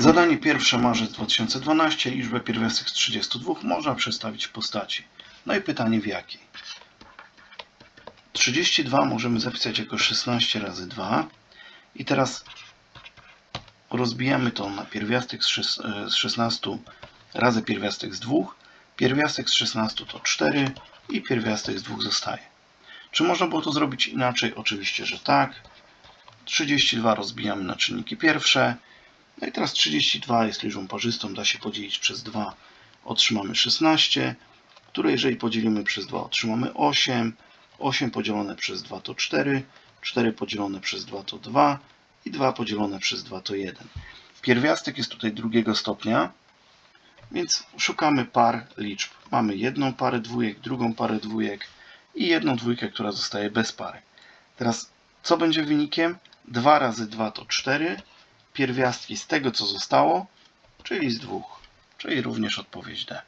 Zadanie pierwsze marzec 2012. Liczbę pierwiastek z 32 można przestawić w postaci. No i pytanie w jakiej? 32 możemy zapisać jako 16 razy 2. I teraz rozbijamy to na pierwiastek z szes- e, z 16 razy pierwiastek z 2. Pierwiastek z 16 to 4 i pierwiastek z 2 zostaje. Czy można było to zrobić inaczej? Oczywiście, że tak. 32 rozbijamy na czynniki pierwsze. No i teraz 32 jest liczbą parzystą, da się podzielić przez 2, otrzymamy 16, które jeżeli podzielimy przez 2 otrzymamy 8, 8 podzielone przez 2 to 4, 4 podzielone przez 2 to 2 i 2 podzielone przez 2 to 1. Pierwiastek jest tutaj drugiego stopnia, więc szukamy par liczb. Mamy jedną parę dwójek, drugą parę dwójek i jedną dwójkę, która zostaje bez pary. Teraz co będzie wynikiem? 2 razy 2 to 4, pierwiastki z tego co zostało, czyli z 2, czyli również odpowiedź D.